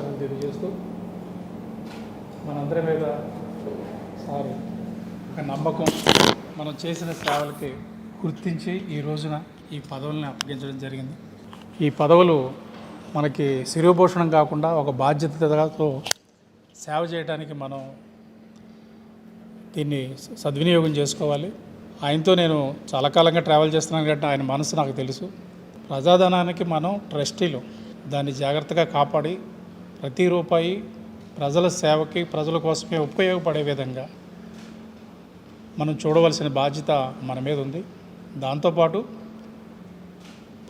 నమస్కారం తెలియజేస్తూ మనందరి మీద సార్ ఒక నమ్మకం మనం చేసిన సేవలకి గుర్తించి ఈ రోజున ఈ పదవుల్ని అప్పగించడం జరిగింది. ఈ పదవులు మనకి శిరోభూషణం కాకుండా ఒక బాధ్యతతో సేవ చేయడానికి మనం దీన్ని సద్వినియోగం చేసుకోవాలి. ఆయనతో నేను చాలా కాలంగా ట్రావెల్ చేస్తున్నాను కాబట్టి ఆయన మనసు నాకు తెలుసు. ప్రజాధనానికి మనం ట్రస్టీలు. దాన్ని జాగ్రత్తగా కాపాడి ప్రతి రూపాయి ప్రజల సేవకి ప్రజల కోసమే ఉపయోగపడే విధంగా మనం చూడవలసిన బాధ్యత మన మీద ఉంది. దాంతోపాటు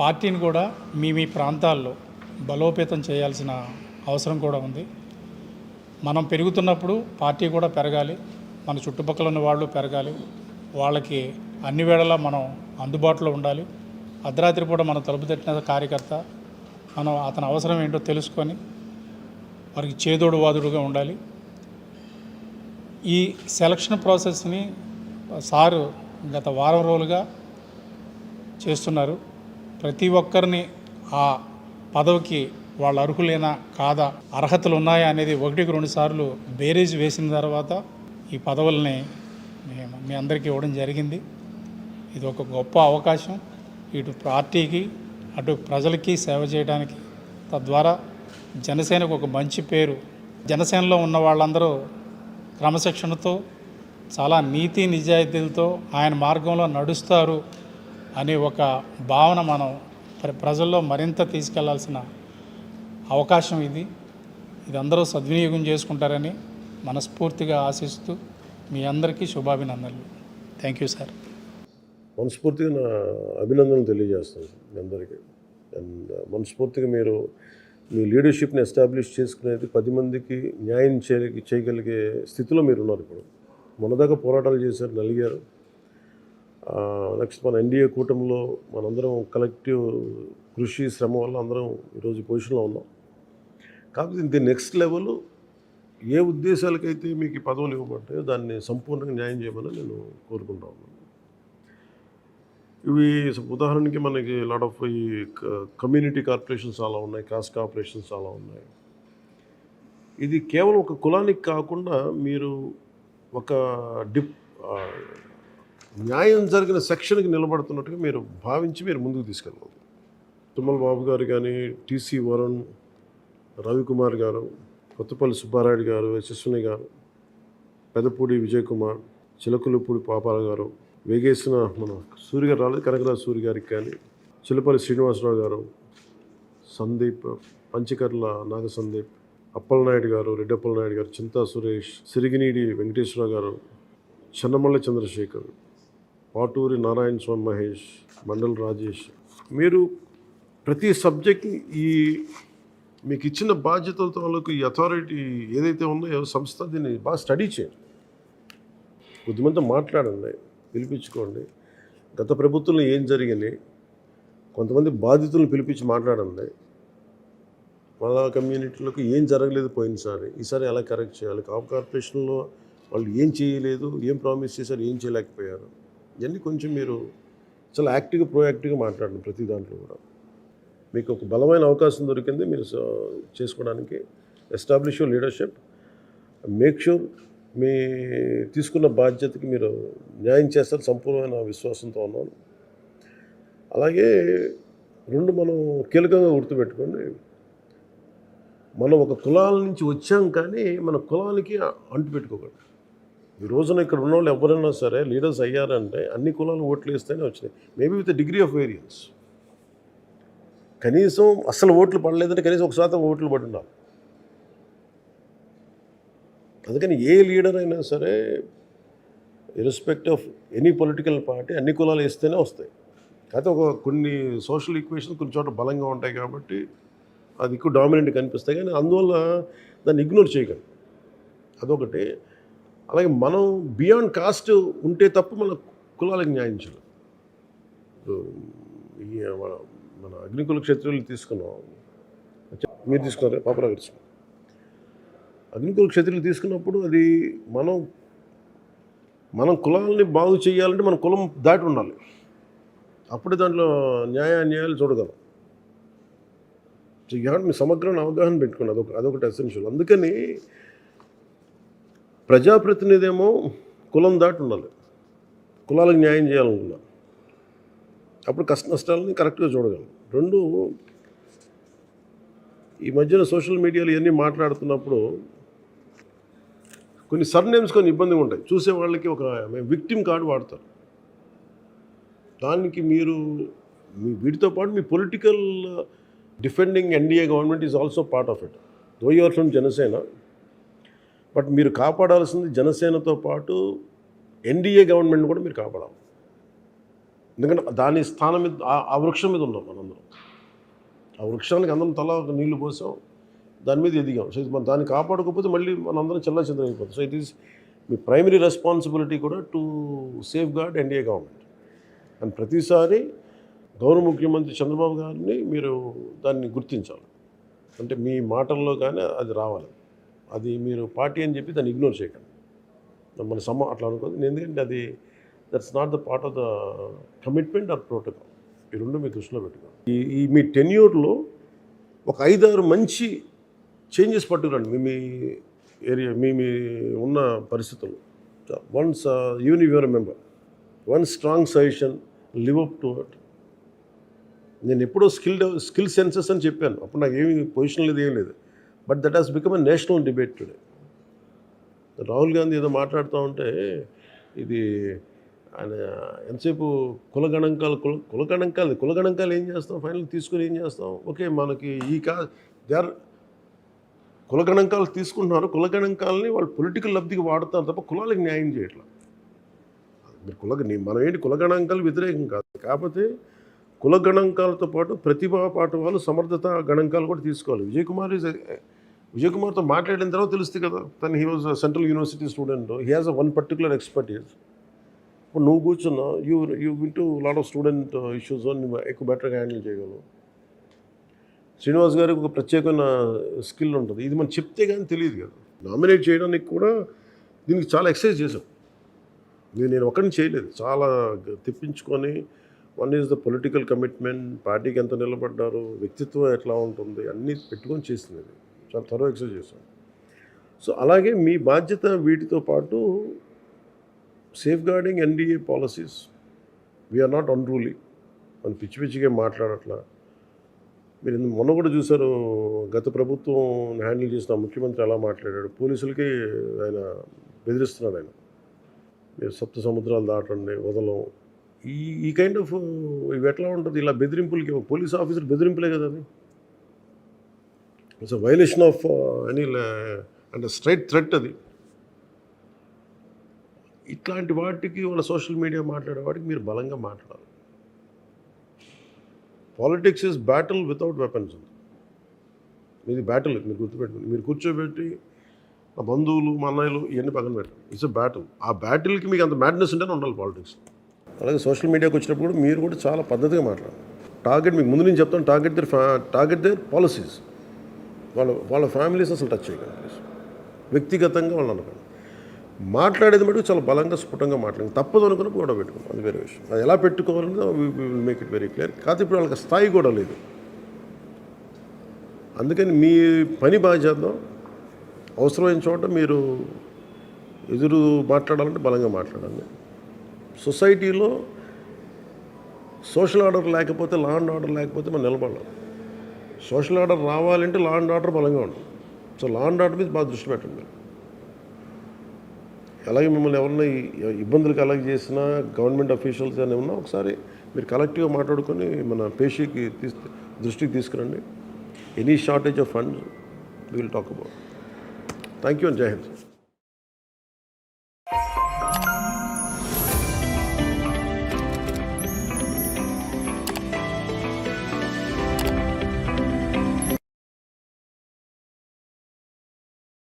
పార్టీని కూడా మీ మీ ప్రాంతాల్లో బలోపేతం చేయాల్సిన అవసరం కూడా ఉంది. మనం పెరుగుతున్నప్పుడు పార్టీ కూడా పెరగాలి. మన చుట్టుపక్కల ఉన్న వాళ్ళు పెరగాలి. వాళ్ళకి అన్ని వేళలా మనం అందుబాటులో ఉండాలి. అర్ధరాత్రి పూట మనం తలుపు తట్టిన కార్యకర్త మనం అతని అవసరం ఏంటో తెలుసుకొని వారికి చేదోడు వాదుడుగా ఉండాలి. ఈ సెలక్షన్ ప్రాసెస్ని సారు గత వారం రోజులుగా చేస్తున్నారు. ప్రతి ఒక్కరిని ఆ పదవికి వాళ్ళు అర్హులేనా కాదా అర్హతలు ఉన్నాయా అనేది ఒకటికి రెండు సార్లు బేరీజ్ వేసిన తర్వాత ఈ పదవుల్ని మేము మీ అందరికీ ఇవ్వడం జరిగింది. ఇది ఒక గొప్ప అవకాశం. ఇటు పార్టీకి అటు ప్రజలకి సేవ చేయడానికి తద్వారా జనసేనకు ఒక మంచి పేరు. జనసేనలో ఉన్న వాళ్ళందరూ క్రమశిక్షణతో చాలా నీతి నిజాయితీలతో ఆయన మార్గంలో నడుస్తారు అనే ఒక భావన మనం ప్రజల్లో మరింత తీసుకెళ్ళాల్సిన అవకాశం ఇది. ఇది అందరూ సద్వినియోగం చేసుకుంటారని మనస్ఫూర్తిగా ఆశిస్తూ మీ అందరికీ శుభాభినందనలు. థ్యాంక్ యూ సార్ మనస్ఫూర్తిగా నా అభినందనలు తెలియజేస్తాను మీ అందరికీ. అండ్ మనస్ఫూర్తిగా మీరు మీ లీడర్షిప్ని ఎస్టాబ్లిష్ చేసుకునేది పది మందికి న్యాయం చేయ చేయగలిగే స్థితిలో మీరు ఉన్నారు ఇప్పుడు. మొన్నదాకా పోరాటాలు చేశారు నలిగారు. నెక్స్ట్ మన ఎన్డీఏ కూటమిలో మనందరం కలెక్టివ్ కృషి శ్రమ వల్ల అందరం ఈరోజు పొజిషన్లో ఉన్నాం. కాకపోతే ది నెక్స్ట్ లెవెల్ ఏ ఉద్దేశాలకైతే మీకు పదవులు ఇవ్వబడ్డాయో దాన్ని సంపూర్ణంగా న్యాయం చేయమని నేను కోరుకుంటా ఉన్నాను. ఇవి ఉదాహరణకి మనకి లాట్ ఆఫ్ ఈ కమ్యూనిటీ కార్పొరేషన్స్ చాలా ఉన్నాయి కాస్ట్ కార్పొరేషన్స్ చాలా ఉన్నాయి. ఇది కేవలం ఒక కులానికి కాకుండా మీరు ఒక డిప్ న్యాయం జరిగిన సెక్షన్కి నిలబడుతున్నట్టుగా మీరు భావించి మీరు ముందుకు తీసుకెళ్ళాలి తుమ్మల బాబు గారు కానీ టీసీ వరుణ్ రవికుమార్ గారు కొత్తపల్లి సుబ్బారాయుడు గారు యశస్విని గారు పెదపూడి విజయ్ కుమార్ చిలకలపూడి పాపాల గారు వేగేసిన మన సూర్య గారు రాలేదు. కనకరాజు సూర్య గారికి కానీ చిలపల్లి శ్రీనివాసరావు గారు సందీప్ పంచకర్ల నాగ సందీప్ అప్పలనాయుడు గారు రెడ్డప్పలనాయుడు గారు చింతా సురేష్ సిరిగినీడి వెంకటేశ్వరరావు గారు చెన్నమల్ల చంద్రశేఖర్ పాటూరి నారాయణ స్వామి మహేష్ మండల్ రాజేష్. మీరు ప్రతి సబ్జెక్ట్ని ఈ మీకు ఇచ్చిన బాధ్యతలతో తాలూకు ఈ అథారిటీ ఏదైతే ఉందో సంస్థ దీన్ని బాగా స్టడీ చేయండి. కొద్దిమంది మాట్లాడండి. పిలిపించుకోండి. గత ప్రభుత్వంలో ఏం జరిగినాయి కొంతమంది బాధితులను పిలిపించి మాట్లాడండి. వాళ్ళ కమ్యూనిటీలకు ఏం జరగలేదు పోయినసారి. ఈసారి ఎలా కరెక్ట్ చేయాలి? కాపు కార్పొరేషన్లో వాళ్ళు ఏం చేయలేదు ఏం ప్రామిస్ చేశారు ఏం చేయలేకపోయారు? ఇవన్నీ కొంచెం మీరు చాలా యాక్టివ్గా ప్రోయాక్టివ్గా మాట్లాడండి ప్రతి దాంట్లో కూడా. మీకు ఒక బలమైన అవకాశం దొరికింది మీరు చేసుకోవడానికి. ఎస్టాబ్లిష్ లీడర్షిప్ మేక్ షూర్ మీ తీసుకున్న బాధ్యతకి మీరు న్యాయం చేస్తారు సంపూర్ణమైన విశ్వాసంతో ఉన్నాను. అలాగే రెండు మనం కీలకంగా గుర్తుపెట్టుకోండి. మనం ఒక కులాల నుంచి వచ్చాం కానీ మన కులానికి అంటు పెట్టుకోకూడదు. ఈ రోజున ఇక్కడ ఉన్న వాళ్ళు ఎవరైనా సరే లీడర్స్ అయ్యారంటే అన్ని కులాలు ఓట్లు వేస్తేనే వచ్చినాయి. Maybe with degree of variance కనీసం అసలు ఓట్లు పడలేదంటే కనీసం ఒక శాతం ఓట్లు పడి ఉండాలి. అందుకని ఏ లీడర్ అయినా సరే irrespective of any political party అన్ని కులాలు వేస్తేనే వస్తాయి. అయితే ఒక కొన్ని సోషల్ ఈక్వేషన్ కొన్ని చోట బలంగా ఉంటాయి కాబట్టి అది ఎక్కువ డామినెంట్ కనిపిస్తాయి. కానీ అందువల్ల దాన్ని ఇగ్నోర్ చేయగలం. అదొకటి. అలాగే మనం బియాండ్ కాస్ట్ ఉంటే తప్ప మన కులాలకు న్యాయం మన మన అగ్నికుల క్షత్రియులు తీసుకున్నాం. మీరు తీసుకున్నారా? పాపరావు గారు తీసుకున్నారు. అగ్నికుల క్షత్రియులు తీసుకున్నప్పుడు అది మనం మనం కులాలని బాగు చేయాలంటే మన కులం దాటి ఉండాలి. అప్పుడే దాంట్లో న్యాయ అన్యాయాలు చూడగలం. సో యూ మీ సమగ్ర అవగాహన పెట్టుకోండి. అదొక అదొకటి ఎసెన్షియల్ అందుకని ప్రజాప్రతినిధి ఏమో కులం దాటి ఉండాలి. కులాలకు న్యాయం చేయాలనుకున్నా. అప్పుడు కష్ట నష్టాలని కరెక్ట్గా చూడగలం. రెండు ఈ మధ్యన సోషల్ మీడియాలో ఇవన్నీ మాట్లాడుతున్నప్పుడు కొన్ని సర్నేమ్స్ కొన్ని ఇబ్బందిగా ఉంటాయి. చూసే వాళ్ళకి ఒక విక్టిమ్ కార్డు వాడతారు. దానికి మీరు మీ వీటితో పాటు మీ political defending NDA government is also part of it. Though your from Janasena. But మీరు కాపాడాల్సింది జనసేనతో పాటు ఎన్డీఏ గవర్నమెంట్ కూడా మీరు కాపాడాలి. ఎందుకంటే దాని స్థానం మీద ఆ- వృక్షం మీద ఉన్నాం మనందరం. ఆ వృక్షానికి అందరం తల ఒక నీళ్ళు పోసాం. దాని మీద ఎదిగాం. సో ఇది మనం దాన్ని కాపాడకపోతే మళ్ళీ మనందరం చిల్ల చిన్న అయిపోతుంది సో ఇట్ ఈస్ మీ ప్రైమరీ రెస్పాన్సిబిలిటీ కూడా to safeguard NDA government and ప్రతిసారి గౌరవ ముఖ్యమంత్రి చంద్రబాబు గారిని మీరు దాన్ని గుర్తించాలి. అంటే మీ మాటల్లో కానీ అది రావాలి. అది మీరు పార్టీ అని చెప్పి దాన్ని ఇగ్నోర్ చేయకండి. మన సమ అట్లా అనుకోదు ఎందుకంటే అది that's not the part of the commitment or protocol ఈ రెండు మీ దృష్టిలో పెట్టుకోండి. ఈ ఈ మీ టెన్యూర్లో ఒక ఐదారు మంచి చేంజెస్ పట్టుకురండి. మీ మీ ఏరియా మీ మీ ఉన్న పరిస్థితులు. Once even your member one strong suggestion live up to it నేను ఎప్పుడో స్కిల్ స్కిల్ సెన్సెస్ అని చెప్పాను. అప్పుడు నాకు ఏమి పొజిషన్ లేదు ఏం లేదు. But that has become a national debate today Rahul Gandhi ఏదో మాట్లాడుతూ ఉంటే ఇది ఆయన ఎంతసేపు కులగణంకాలు కుల కులగణంకాలు కులగణంకాలు ఏం చేస్తాం? ఫైనల్ తీసుకుని ఏం చేస్తాం? ఓకే మనకి ఈ కా దే ఆర్ కులగణంకాలు తీసుకుంటున్నారు. కులగణంకాలని వాళ్ళు పొలిటికల్ లబ్ధికి వాడుతారు తప్ప కులాలకు న్యాయం చేయట్లా. మీరు కుల మనం ఏంటి కులగణాంకాలు వ్యతిరేకం కాదు. కాకపోతే కుల గణాంకాలతో పాటు ప్రతిభా పాటు వాళ్ళు సమర్థత గణాంకాలు కూడా తీసుకోవాలి. విజయ్ కుమార్ ఇస్ విజయ్ కుమార్తో మాట్లాడిన తర్వాత తెలుస్తుంది కదా. తను he was central university student he has a one particular expertise ఇప్పుడు నువ్వు కూర్చున్నా యూ యూ వింటూ లాట్ ఆఫ్ స్టూడెంట్ ఇష్యూస్ ఎక్కువ బెటర్గా హ్యాండిల్ చేయగలవు. శ్రీనివాస్ గారికి ఒక ప్రత్యేకమైన స్కిల్ ఉంటుంది. ఇది మనం చెప్తే కానీ తెలియదు కదా. నామినేట్ చేయడానికి కూడా దీనికి చాలా ఎక్సర్సైజ్ చేశాం. నేను నేను ఒకరిని చేయలేదు. చాలా తెప్పించుకొని one is the political commitment పార్టీకి ఎంత నిలబడ్డారు వ్యక్తిత్వం ఎట్లా ఉంటుంది అన్నీ పెట్టుకొని చేసింది చాలా త్వరగా ఎక్సర్సైజ్ చేశాం. సో అలాగే మీ బాధ్యత వీటితో పాటు safeguarding NDA policies. We are not unruly మనం పిచ్చి పిచ్చిగా మాట్లాడట్లా. మీరు మొన్న కూడా చూశారు గత ప్రభుత్వం హ్యాండిల్ చేసిన ముఖ్యమంత్రి ఎలా మాట్లాడాడు. పోలీసులకి ఆయన బెదిరిస్తున్నాడు ఆయన. మీరు సప్త సముద్రాలు దాటండి వదలం. ఈ ఈ కైండ్ ఆఫ్ ఇవి ఎట్లా ఉంటుంది? ఇలా బెదిరింపులకి పోలీస్ ఆఫీసర్ బెదిరింపులే కదా అది. ఇట్స్ వైలేషన్ ఆఫ్ అని అంటే స్ట్రైట్ థ్రెట్ అది. ఇట్లాంటి వాటికి వాళ్ళ సోషల్ మీడియా మాట్లాడే వాటికి మీరు బలంగా మాట్లాడాలి. Politics is battle without weapons ఇది బ్యాటిల్ మీరు గుర్తుపెట్టుకోండి. మీరు కూర్చోబెట్టి మా బంధువులు మా అన్నయ్యలు ఇవన్నీ పక్కన పెట్టండి. ఇట్స్ ఎ బ్యాటిల్ ఆ బ్యాటిల్కి మీకు అంత మ్యాడ్నెస్ ఉంటేనే ఉండాలి పాలిటిక్స్ అలాగే సోషల్ మీడియాకి వచ్చినప్పుడు కూడా మీరు కూడా చాలా పద్ధతిగా మాట్లాడాలి. టార్గెట్ మీకు ముందు నేను చెప్తాను target their target their policies వాళ్ళ వాళ్ళ ఫ్యామిలీస్ అసలు టచ్ చేయకండి వ్యక్తిగతంగా వాళ్ళు అనకండి మాట్లాడేది మటుకు చాలా బలంగా స్ఫుటంగా మాట్లాడండి తప్పదు అనుకుని కూడా పెట్టుకోండి అది వేరే విషయం. అది ఎలా పెట్టుకోవాలనేది will make it very clear కాకపోతే ఇప్పుడు వాళ్ళకి స్థాయి కూడా లేదు. అందుకని మీ పని బాగా చేద్దాం. అవసరమైన చోట మీరు ఎదురు మాట్లాడాలంటే బలంగా మాట్లాడండి. సొసైటీలో సోషల్ ఆర్డర్ లేకపోతే లా అండ్ ఆర్డర్ లేకపోతే మనం నిలబడాలి. సోషల్ ఆర్డర్ రావాలంటే లా అండ్ ఆర్డర్ బలంగా ఉండాలి. సో లా అండ్ ఆర్డర్ మీద బాగా దృష్టి పెట్టండి. మీరు అలాగే మిమ్మల్ని ఎవరన్నా ఈ- ఇబ్బందులు కలెక్ట్ చేసినా గవర్నమెంట్ అఫీషియల్స్ అని ఉన్నా ఒకసారి మీరు కలెక్టివ్గా మాట్లాడుకొని మన పేషీకి తీసు దృష్టికి తీసుకురండి. Any shortage of funds will talk about thank you and Jai Hind